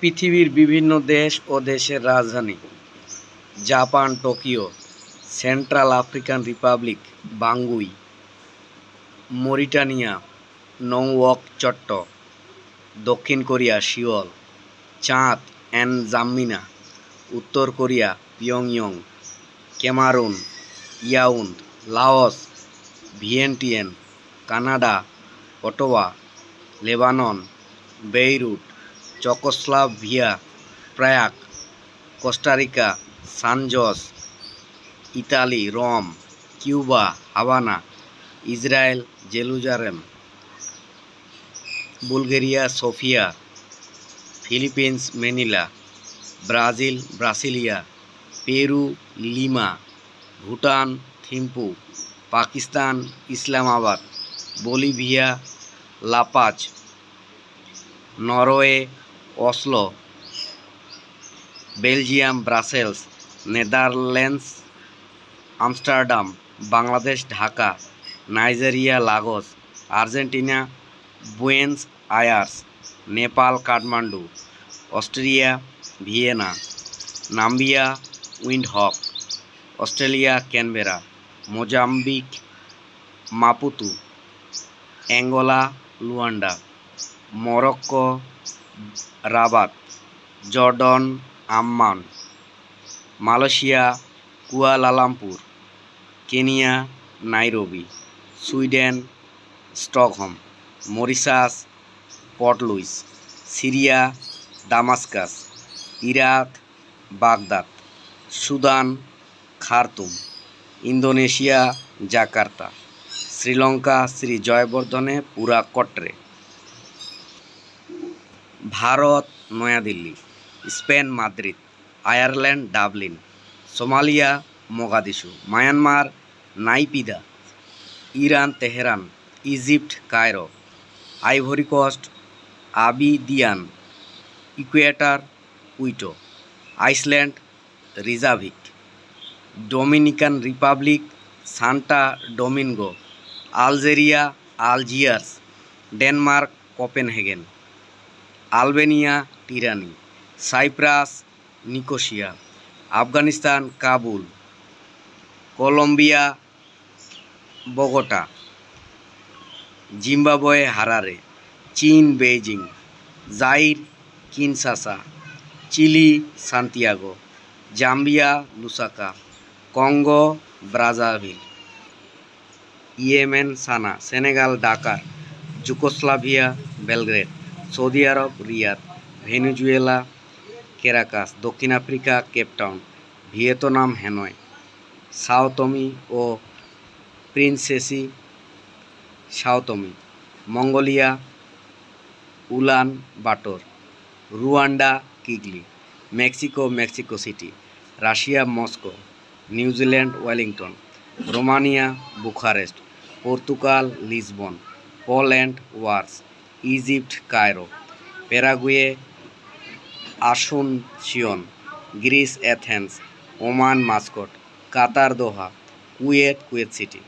পৃথিবীর বিভিন্ন দেশ ও দেশের রাজধানী Japan Tokyo Central African Republic Bangui Mauritania Nouakchott দক্ষিণ Korea Seoul Chad N'Djamena উত্তর কোরিয়া পিয়ংয়ং Cameroon Yaounde Laos Vientiane Canada Ottawa Lebanon Beirut Czechoslovakia Prague Costa Rica San Jose Italy Rome Cuba Havana Israel Jerusalem Bulgaria Sofia Philippines Manila Brazil Brasilia Peru Lima Bhutan Thimphu Pakistan Islamabad Bolivia La Paz Norway Oslo Belgium Brussels Netherlands Amsterdam Bangladesh Dhaka Nigeria Lagos Argentina Buenos Aires Nepal Kathmandu Australia Vienna Namibia Windhoek Australia Canberra Mozambique Maputo Angola Luanda Morocco Rabat Jordan Amman Malaysia Kuala Lumpur Kenya Nairobi Sweden Stockholm Mauritius Port Louis Syria Damascus Iraq Baghdad Sudan Khartoum Indonesia Jakarta Sri Lanka Sri Jayawardenepura Kotte Bharat New Delhi Spain Madrid Ireland Dublin Somalia Mogadishu Myanmar Naypyidaw Iran Tehran Egypt Cairo Ivory Coast Abidjan Ecuador Quito Iceland Reykjavik Dominican Republic Santo Domingo Algeria Algiers Denmark Copenhagen Albania Tirana Cyprus Nicosia Afghanistan Kabul Colombia বগোটা Zimbabwe Harare চীন Beijing Zaire Kinshasa Chile Santiago Zambia Lusaka Congo Brazzaville Yemen Sanaa Senegal Dakar Yugoslavia Belgrade Saudi Arabia Riyadh Venezuela Caracas দক্ষিণ Africa Cape Town Vietnam Hanoi Sao Tome ও Principe Sao Tome Mongolia Ulan Bator Rwanda Kigali Mexico Mexico City Russia Moscow New Zealand Wellington Romania Bucharest Portugal Lisbon Poland Warsaw Egypt Cairo Paraguay আসুন Asuncion Greece Athens Oman Muscat Qatar Doha Kuwait Kuwait city